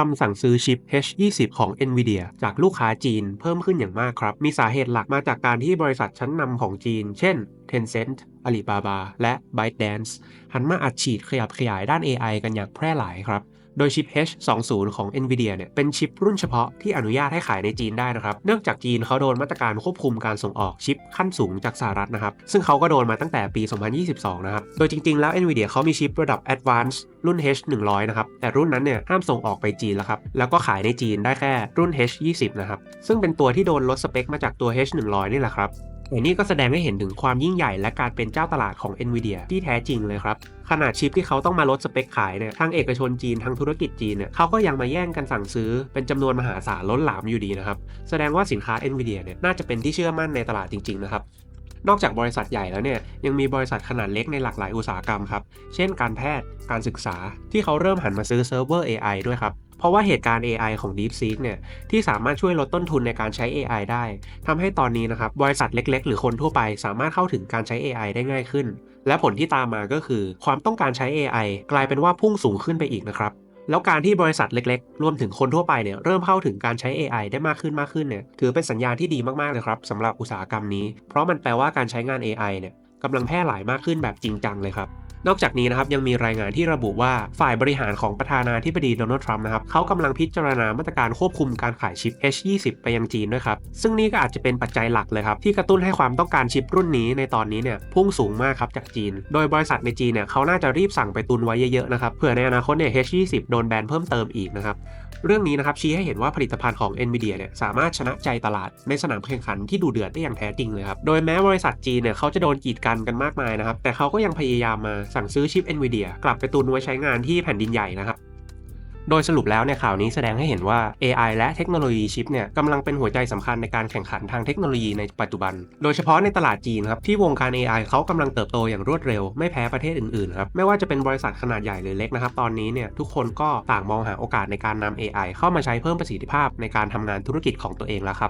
คำสั่งซื้อชิป H20 ของ NVIDIA จากลูกค้าจีนเพิ่มขึ้นอย่างมากครับ มีสาเหตุหลักมาจากการที่บริษัทชั้นนำของจีน เช่น Tencent Alibaba และ ByteDance หันมาอัดฉีดขยับขยายด้าน AI กันอย่างแพร่หลายครับโดยชิป H20 ของ NVIDIA เนี่ยเป็นชิปรุ่นเฉพาะที่อนุญาตให้ขายในจีนได้นะครับ เนื่องจากจีนเขาโดนมาตรการควบคุมการส่งออกชิปขั้นสูงจากสหรัฐนะครับ ซึ่งเขาก็โดนมาตั้งแต่ปี 2022 นะครับ โดยจริง ๆ แล้ว NVIDIA เขามีชิประดับ Advanced รุ่น H100 นะครับ แต่รุ่นนั้นเนี่ยห้ามส่งออกไปจีนแล้วครับ แล้วก็ขายในจีนได้แค่รุ่น H20 นะครับ ซึ่งเป็นตัวที่โดนลดสเปคมาจากตัว H100 นี่แหละครับ แต่นี่ก็แสดงให้เห็นถึงความยิ่งใหญ่และการเป็นเจ้าตลาดของ NVIDIA ที่แท้จริงเลยครับ ขนาดชิปที่เขาต้องมาลดสเปคขายเนี่ยทางเอกชนจีนทางธุรกิจจีนเนี่ยเขาก็ยังมาแย่งกันสั่งซื้อเป็นจำนวนมหาศาลล้นหลามอยู่ดีนะครับ แสดงว่าสินค้า NVIDIA เนี่ยน่าจะเป็นที่เชื่อมั่นในตลาดจริงๆนะครับนอกจากบริษัทใหญ่แล้วเนี่ยยังมีบริษัทขนาดเล็กในหลากหลายอุตสาหกรรมครับ เช่นการแพทย์การศึกษาที่เขาเริ่มหันมาซื้อเซิร์ฟเวอร์ AI ด้วยครับ เพราะว่าเหตุการณ์ AI ของ DeepSeek เนี่ยที่สามารถช่วยลดต้นทุนในการใช้ AI ได้ทำให้ตอนนี้นะครับบริษัทเล็ก ๆ หรือคนทั่วไปสามารถเข้าถึงการใช้ AI ได้ง่ายขึ้น และผลที่ตามมาก็คือ ความต้องการใช้ AI กลายเป็นว่าพุ่งสูงขึ้นไปอีกนะครับแล้วการที่บริษัทเล็กๆ รวมถึงคนทั่วไปเนี่ยเริ่มเข้าถึงการใช้ AI ได้มากขึ้นมากขึ้นเนี่ยถือเป็นสัญญาณที่ดีมากๆเลยครับสำหรับอุตสาหกรรมนี้ เพราะมันแปลว่าการใช้งาน AI เนี่ยกำลังแพร่หลายมากขึ้นแบบจริงจังเลยครับ นอกจากนี้นะครับยังมีรายงานที่ระบุว่าฝ่ายบริหารของประธานาธิบดีโดนัลด์ทรัมป์นะครับเขากำลังพิจารณามาตรการควบคุมการขายชิป H20 ไปยังจีนด้วยครับ ซึ่งนี่ก็อาจจะเป็นปัจจัยหลักเลยครับ ที่กระตุ้นให้ความต้องการชิปรุ่นนี้ในตอนนี้เนี่ยพุ่งสูงมากครับจากจีน โดยบริษัทในจีนเนี่ยเขาน่าจะรีบสั่งไปตุนไว้เยอะๆนะครับเผื่อในอนาคตเนี่ย H20 โดนแบนเพิ่มเติมอีกนะครับเรื่องนี้นะครับชี้ให้เห็นว่าผลิตภัณฑ์ของ NVIDIA เนี่ยสามารถชนะใจตลาดในสนามแข่งขันที่ดูเดือดได้อย่างแท้จริงเลยครับโดยแม้บริษัทจีนเนี่ยเขาจะโดนกีดกันกันมากมายนะครับแต่เขาก็ยังพยายามมาสั่งซื้อชิป NVIDIA กลับไปตุนไว้ใช้งานที่แผ่นดินใหญ่นะครับโดยสรุปแล้วเนี่ยข่าวนี้แสดงให้เห็นว่า AI และเทคโนโลยีชิปเนี่ยกำลังเป็นหัวใจสำคัญในการแข่งขันทางเทคโนโลยีในปัจจุบัน โดยเฉพาะในตลาดจีนครับ ที่วงการ AI เขากำลังเติบโตอย่างรวดเร็ว ไม่แพ้ประเทศอื่นๆครับ ไม่ว่าจะเป็นบริษัทขนาดใหญ่หรือเล็กนะครับ ตอนนี้เนี่ยทุกคนก็ต่างมองหาโอกาสในการนำ AI เข้ามาใช้เพิ่มประสิทธิภาพในการทำงานธุรกิจของตัวเองแล้วครับ